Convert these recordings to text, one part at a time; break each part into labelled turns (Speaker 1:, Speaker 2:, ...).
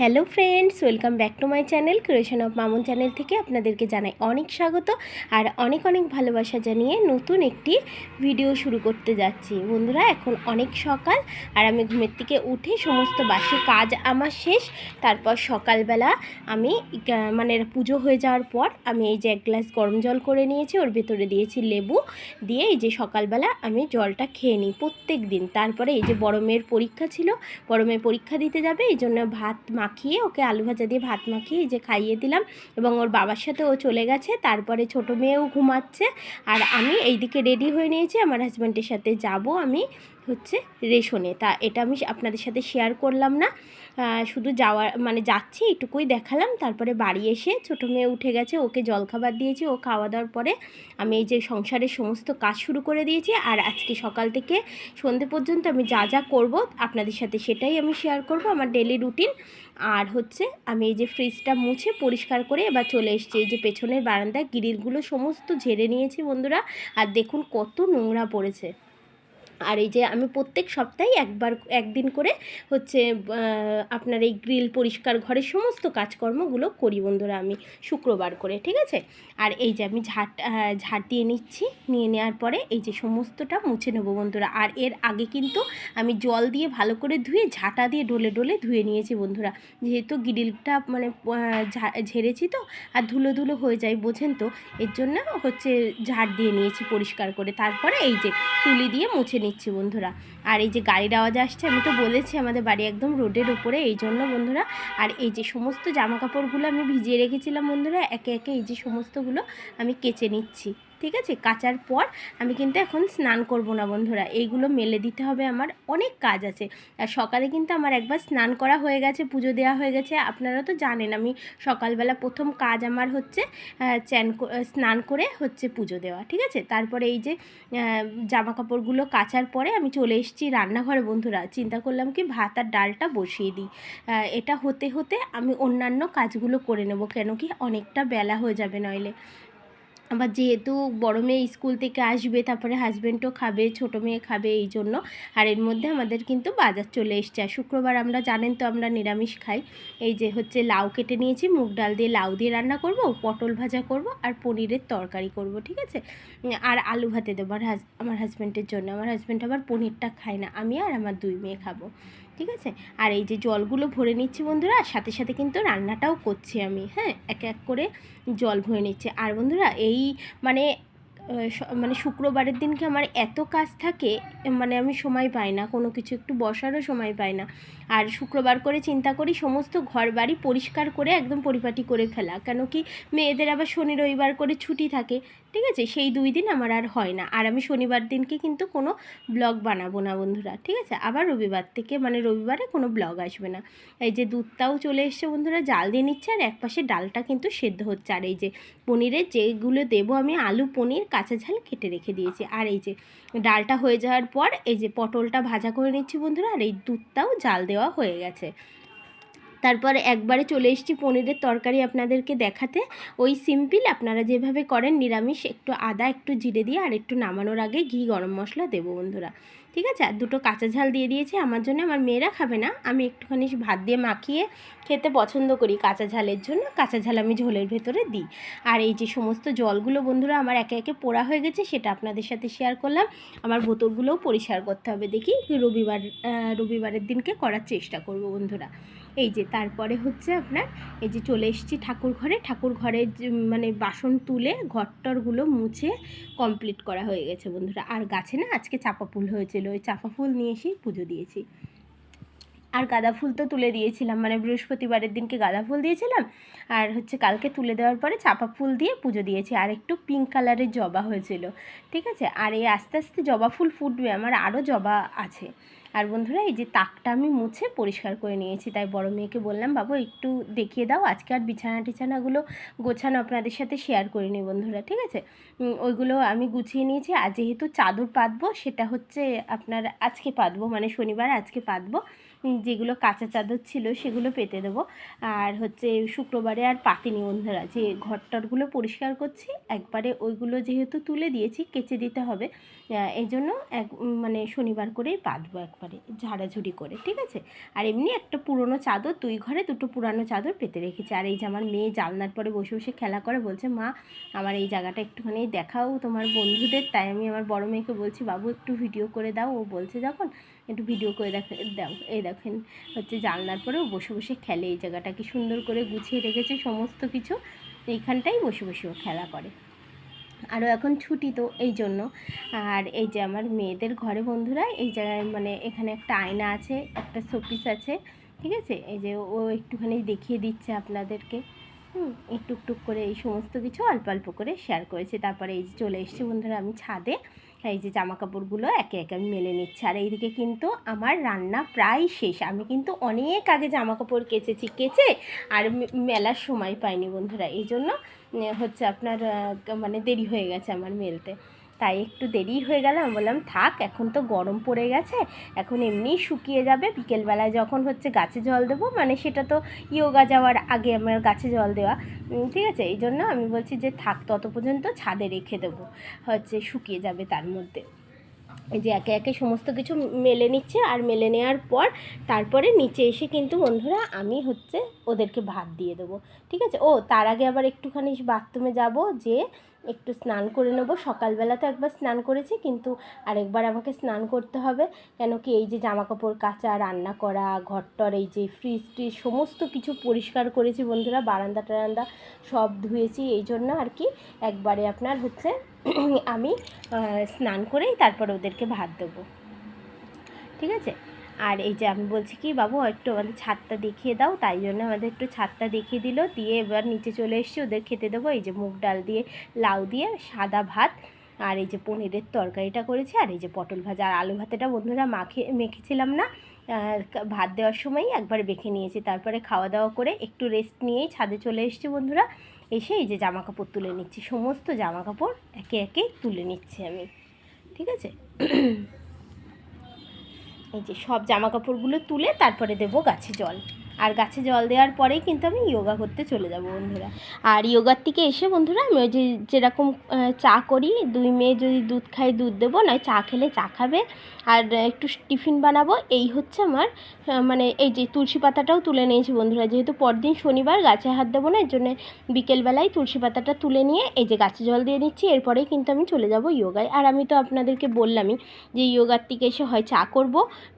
Speaker 1: Hello friends, welcome back to my channel creation of Mamun channel থেকে আপনাদেরকে জানাই অনেক স্বাগত আর অনেক অনেক ভালোবাসা জানিয়ে নতুন একটি ভিডিও শুরু করতে যাচ্ছি। বন্ধুরা, এখন অনেক সকাল আর আমি ঘুমের থেকে উঠে সমস্ত বাসি কাজ আমার শেষ। তারপর সকালবেলা আমি মানে পুজো হয়ে যাওয়ার পর আমি এই যে এক গ্লাস গরম জল করে নিয়েছি, ওর ভেতরে দিয়েছি লেবু। দিয়ে এই যে সকালবেলা আমি জলটা খেয়ে নিই প্রত্যেক দিন তারপরে এই যে বড় মেয়ের পরীক্ষা ছিল, বড় পরীক্ষা দিতে যাবে, এই জন্য ভাত মাখিয়ে ওকে আলু ভাজা দিয়ে ভাত মাখিয়ে যে খাইয়ে দিলাম এবং ওর বাবার সাথে ও চলে গেছে। তারপরে ছোট মেয়েও ঘুমাচ্ছে। আর আমি এইদিকে রেডি হয়ে নিয়েছি। আমার হাজব্যান্ডের সাথে যাব আমি। হচ্ছে রেশনে তা এটা আমি আপনাদের সাথে শেয়ার করলাম না। শুধু যাওয়ার মানে যাচ্ছি, এটুকুই দেখালাম। তারপরে বাড়ি এসে ছোটো মেয়ে উঠে গেছে, ওকে জলখাবার দিয়েছি। ও খাওয়া দাওয়ার পরে আমি এই যে সংসারের সমস্ত কাজ শুরু করে দিয়েছি। আর আজকে সকাল থেকে সন্ধে পর্যন্ত আমি যা যা করব আপনাদের সাথে সেটাই আমি শেয়ার করব, আমার ডেলি রুটিন আর হচ্ছে আমি এই যে ফ্রিজটা মুছে পরিষ্কার করে এবার চলে এসেছি। এই যে পেছনের বারান্দায়, গ্রিলগুলো সমস্ত ঝেড়ে নিয়েছি বন্ধুরা। আর দেখুন কত নোংরা পড়েছে। আর এই যে আমি প্রত্যেক সপ্তাহে একবার, একদিন করে হচ্ছে আপনার এই গ্রিল পরিষ্কার ঘরের সমস্ত কাজকর্মগুলো করি বন্ধুরা আমি শুক্রবার করে, ঠিক আছে? আর এই যে আমি ঝাঁট ঝাঁট দিয়ে নিচ্ছি, নিয়ে নেওয়ার পরে এই যে সমস্তটা মুছে নেব বন্ধুরা। আর এর আগে কিন্তু আমি জল দিয়ে ভালো করে ধুয়ে ঝাঁটা দিয়ে ডলে ডলে ধুয়ে নিয়েছি বন্ধুরা। যেহেতু গ্রিলটা মানে ঝেড়েছি তো, আর ধুলো ধুলো হয়ে যায় বোঝেন তো, এর জন্য হচ্ছে ঝাড় দিয়ে নিয়েছি পরিষ্কার করে। তারপরে এই যে তুলি দিয়ে মুছে নিচ্ছি বন্ধুরা। আর এই যে গাড়ির আওয়াজ আসছে, আমি তো বলেছি আমাদের বাড়ি একদম রোডের উপরে, এই জন্য বন্ধুরা। আর এই যে সমস্ত জামা কাপড়গুলো আমি ভিজিয়ে রেখেছিলাম বন্ধুরা, একে একে এই যে সমস্তগুলো আমি কেচে নিচ্ছি। ঠিক আছে? কাচার পর আমি কিন্তু এখন স্নান করব না বন্ধুরা। এইগুলো মেলে দিতে হবে আমার অনেক কাজ আছে। আর সকালে কিন্তু আমার একবার স্নান করা হয়ে গেছে, পুজো দেওয়া হয়ে গেছে। আপনারা তো জানেন আমি সকালবেলা প্রথম কাজ আমার হচ্ছে চ্যান স্নান করে হচ্ছে পুজো দেওয়া, ঠিক আছে? তারপরে এই যে জামা কাপড়গুলো কাচার পরে আমি চলে এসেছি রান্নাঘরে বন্ধুরা। চিন্তা করলাম কি ভাত আর ডালটা বসিয়ে দিই। এটা হতে হতে আমি অন্যান্য কাজগুলো করে নেব, কেন কি অনেকটা বেলা হয়ে যাবে নইলে। আবার যেহেতু বড় মেয়ে স্কুল থেকে আসবে, তারপরে হাজব্যান্ডও খাবে, ছোটো মেয়ে খাবে এই জন্য। আর এর মধ্যে আমাদের কিন্তু বাজার চলে এসছে। আর শুক্রবার আমরা জানেন তো আমরা নিরামিষ খাই। এই যে হচ্ছে লাউ কেটে নিয়েছি, মুগ ডাল দিয়ে লাউ দিয়ে রান্না করব, পটল ভাজা করব আর পনিরের তরকারি করব, ঠিক আছে? আর আলু ভাতে দেবো। আর আমার হাজব্যান্ডের জন্য। আমার হাজব্যান্ড আবার পনিরটা খায় না। আমি আর আমার দুই মেয়ে খাব। ঠিক আছে? আর এই যে জলগুলো ভরে নিচ্ছি বন্ধুরা, সাথে সাথে কিন্তু রান্নাটাও করছি আমি হ্যাঁ? এক এক করে জল ভরে নিচ্ছে। আর বন্ধুরা, এই মানে মানে শুক্রবারের দিনকে আমার এত কাজ থাকে মানে আমি সময় পাই না, কোনো কিছু একটু বসারও সময় পাই না। আর শুক্রবার করে চিন্তা করি সমস্ত ঘর বাড়ি পরিষ্কার করে একদম পরিপাটি করে ফেলা, কেন কি মেয়েদের আবার শনি রবিবার করে ছুটি থাকে, ঠিক আছে? সেই দুই দিন আমার আর হয় না। আর আমি শনিবার দিনকে কিন্তু কোনো ব্লগ বানাবো না বন্ধুরা, ঠিক আছে? আবার রবিবার থেকে মানে রবিবারে কোনো ব্লগ আসবে না। এই যে দুধটাও চলে এসছে বন্ধুরা, জাল দিয়ে নিচ্ছে আর একপাশে ডালটা কিন্তু সেদ্ধ হচ্ছে। আর এই যে পনিরের যেগুলো দেবো আমি আলু, পনির, কাঁচা ঝাল কেটে রেখে দিয়েছি। আর এই যে ডালটা হয়ে যাওয়ার পর এই যে পটলটা ভাজা করে নিচ্ছি বন্ধুরা, আর এই দুধটাও জাল দেওয়া হয়ে গেছে। তারপর একবারে চলে এসেছি পনিরের তরকারি আপনাদেরকে দেখাতে। ওই সিম্পল আপনারা যেভাবে করেন নিরামিষ, একটু আদা, একটু জিরে দিয়ে আর একটু নামানোর আগে ঘি, গরম মশলা দেবো বন্ধুরা। ঠিক আছে? আর দুটো কাঁচা ঝাল দিয়ে দিয়েছি, আমার জন্য আমার মেয়েরা খাবে না। আমি একটুখানি ভাত দিয়ে মাখিয়ে খেতে পছন্দ করি কাঁচা ঝালের জন্য। কাঁচা ঝাল আমি ঝোলের ভেতরে দিই। আর এই যে সমস্ত জলগুলো বন্ধুরা আমার একে একে পোড়া হয়ে গেছে, সেটা আপনাদের সাথে শেয়ার করলাম। আমার বোতলগুলোও পরিষ্কার করতে হবে। দেখি রবিবার রবিবারের দিনকে করার চেষ্টা করব বন্ধুরা। এই যে তারপরে হচ্ছে আপনার এই যে চলে এসেছি ঠাকুর ঘরে। ঠাকুর ঘরে মানে বাসন তুলে ঘরটরগুলো মুছে কমপ্লিট করা হয়ে গেছে বন্ধুরা। আর গাছে না আজকে চাপা ফুল হয়েছিল। ওই চাপা ফুল নিয়ে এসেই পুজো দিয়েছি। আর গাঁদা ফুল তো তুলে দিয়েছিলাম। মানে বৃহস্পতিবারের দিনকে গাঁদা ফুল দিয়েছিলাম। আর হচ্ছে কালকে তুলে দেওয়ার পরে চাপা ফুল দিয়ে পুজো দিয়েছি। আর একটু পিঙ্ক কালারের জবা হয়েছিল। ঠিক আছে? আর এই আস্তে আস্তে জবা ফুল ফুটবে। আমার আরও জবা আছে। আর বন্ধুরা, এই যে তাকটা আমি মুছে পরিষ্কার করে নিয়েছি। তাই বড় মেয়েকে বললাম, বাবু, একটু দেখিয়ে দাও। আজকে আর বিছানা টিছানাগুলো গোছানো আপনাদের সাথে শেয়ার করে নিই বন্ধুরা। ঠিক আছে? ওইগুলো আমি গুছিয়ে নিয়েছি। আর যেহেতু চাদর পাতবো, সেটা হচ্ছে আপনার আজকে পাতবো। মানে শনিবার আজকে পাতবো। যেগুলো কাঁচা চাদর ছিল সেগুলো পেতে দেবো। আর হচ্ছে শুক্রবারে আর পাতিনি বন্ধুরা যে ঘরটরগুলো পরিষ্কার করছি। একবারে ওইগুলো যেহেতু তুলে দিয়েছি, কেচে দিতে হবে। এই জন্য এক মানে শনিবার করেই পাতবো একবারে, ঝাড়াঝুড়ি করে, ঠিক আছে? আর এমনি একটা পুরনো চাদর, দুই ঘরে দুটো পুরানো চাদর পেতে রেখেছি। আর এই যে আমার মেয়ে জানলার পরে বসে বসে খেলা করে, বলছে, মা, আমার এই জায়গাটা একটুখানি দেখাও তোমার বন্ধুদের। তাই আমি আমার বড় মেয়েকে বলছি, বাবু, একটু ভিডিও করে দাও। ও বলছে, যখন একটু ভিডিও করে দেখ, দাও। এই দেখেন। হচ্ছে জানলার পরে ও বসে বসে খেলে। এই জায়গাটা কি সুন্দর করে গুছিয়ে রেখেছে সমস্ত কিছু। এইখানটাই বসে বসে ও খেলা করে। আরও এখন ছুটি তো এই জন্য। আর এই যে আমার মেয়েদের ঘরে বন্ধুরা, এই জায়গায় মানে এখানে একটা আয়না আছে, একটা শোপিস আছে, ঠিক আছে? এই যে ও একটুখানি দেখিয়ে দিচ্ছে আপনাদেরকে। হুম টুক করে এই সমস্ত কিছু অল্প অল্প করে শেয়ার করেছে। তারপরে এই চলে এসেছি বন্ধুরা, আমি ছাদে। এই যে জামা কাপড়গুলো একে একে আমি মেলে নিচ্ছি। আর এইদিকে কিন্তু আমার রান্না প্রায় শেষ। আমি কিন্তু অনেক আগে জামা কাপড় কেচেছি, কেচে আর মেলার সময় পাইনি বন্ধুরা। এই জন্য হচ্ছে আপনার মানে দেরি হয়ে গেছে আমার মেলতে। তাই একটু দেরি হয়ে গেল আমি বললাম, থাক, এখন তো গরম পড়ে গেছে। এখন এমনিই শুকিয়ে যাবে। বিকেলবেলায় যখন হচ্ছে গাছে জল দেবো মানে সেটা তো ইয়োগা যাওয়ার আগে আমার গাছে জল দেওয়া। ঠিক আছে, এই জন্য আমি বলছি যে, থাক, তত পর্যন্ত ছাদে রেখে দেবো। হচ্ছে শুকিয়ে যাবে তার মধ্যে। এই যে একে একে সমস্ত কিছু মেলে নিচ্ছে। আর মেলে নেওয়ার পর তারপরে নিচে এসে কিন্তু বন্ধুরা আমি হচ্ছে ওদেরকে ভাত দিয়ে দেবো। ঠিক আছে? ও, তার আগে আবার একটুখানি বাথরুমে যাব যে একটু স্নান করে নেব। সকালবেলা তো একবার স্নান করেছি, কিন্তু আরেকবার আমাকে স্নান করতে হবে। কেন কি এই যে জামা কাপড় কাচা, রান্না করা, ঘরটর এই যে ফ্রিজ ট্রিজ সমস্ত কিছু পরিষ্কার করেছি বন্ধুরা, বারান্দা টারান্দা সব ধুয়েছি, এই জন্য আর কি একবারে আপনার হচ্ছে আমি স্নান করেই তারপর ওদেরকে ভাত দেবো। ঠিক আছে? আর এই যে আমি বলছি কি, বাবু, একটু আমাদের ছাদটা দেখিয়ে দাও। তাই জন্য আমাদের একটু ছাদটা দেখিয়ে দিল। দিয়ে এবার নিচে চলে এসেছি, ওদের খেতে দেবো। এই যে মুগ ডাল দিয়ে, লাউ দিয়ে সাদা ভাত আর এই যে পনিরের তরকারিটা করেছি। আর এই যে পটল ভাজা আর আলু ভাতেটা বন্ধুরা মাখে, মেখেছিলাম না। ভাত দেওয়ার সময়ই একবার বেখে নিয়েছি। তারপরে খাওয়া দাওয়া করে একটু রেস্ট নিয়েই ছাদে চলে এসেছি বন্ধুরা। এসে এই যে জামা কাপড় তুলে নিচ্ছি। সমস্ত জামা কাপড় একে একে তুলে নিচ্ছি আমি। ঠিক আছে? এই যে সব জামা কাপড়গুলো তুলে তারপরে দেব গাছে জল। আর গাছে জল দেওয়ার পরেই কিন্তু আমি যোগা করতে চলে যাব বন্ধুরা। আর যোগার থেকে এসে বন্ধুরা, আমি ওই যে যেরকম চা করি, দুই মেয়ে যদি দুধ খাই দুধ দেবো, নয় চা খেলে চা খাবে। আর একটু টিফিন বানাবো, এই হচ্ছে আমার মানে এই যে তুলসী পাতাটাও তুলে নিয়েছি বন্ধুরা। যেহেতু পরদিন শনিবার, গাছে হাত দেবো না, এর জন্যে বিকেলবেলায় তুলসী পাতাটা তুলে নিয়ে এই যে গাছে জল দিয়ে দিচ্ছি এরপরেই কিন্তু আমি চলে যাব যোগায় আর আমি তো আপনাদেরকে বললামই যে যোগার থেকে এসে হয় চা করব,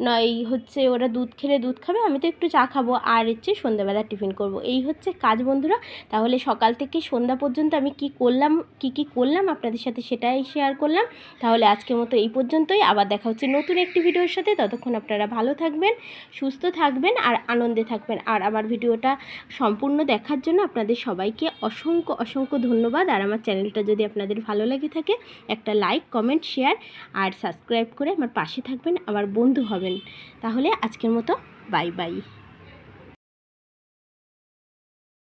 Speaker 1: নয় হচ্ছে ওরা দুধ খেলে দুধ খাবে, আমি তো একটু চা খাব। আর হচ্ছে সন্ধ্যাবেলা টিফিন করব। এই হচ্ছে কাজ বন্ধুরা। তাহলে সকাল থেকে সন্ধ্যা পর্যন্ত আমি কি করলাম, কি কি করলাম আপনাদের সাথে সেটাই শেয়ার করলাম। তাহলে আজকের মতো এই পর্যন্তই। আবার দেখা হচ্ছে নতুন একটি ভিডিওর সাথে। ততক্ষণ আপনারা ভালো থাকবেন, সুস্থ থাকবেন আর আনন্দে থাকবেন। আর আমার ভিডিওটা সম্পূর্ণ দেখার জন্য আপনাদের সবাইকে অসংখ্য অসংখ্য ধন্যবাদ। আর আমার চ্যানেলটা যদি আপনাদের ভালো লেগে থাকে, একটা লাইক কমেন্ট শেয়ার আর সাবস্ক্রাইব করে আমার পাশে থাকবেন, আমার বন্ধু হবেন। তাহলে আজকের মতো বাই বাই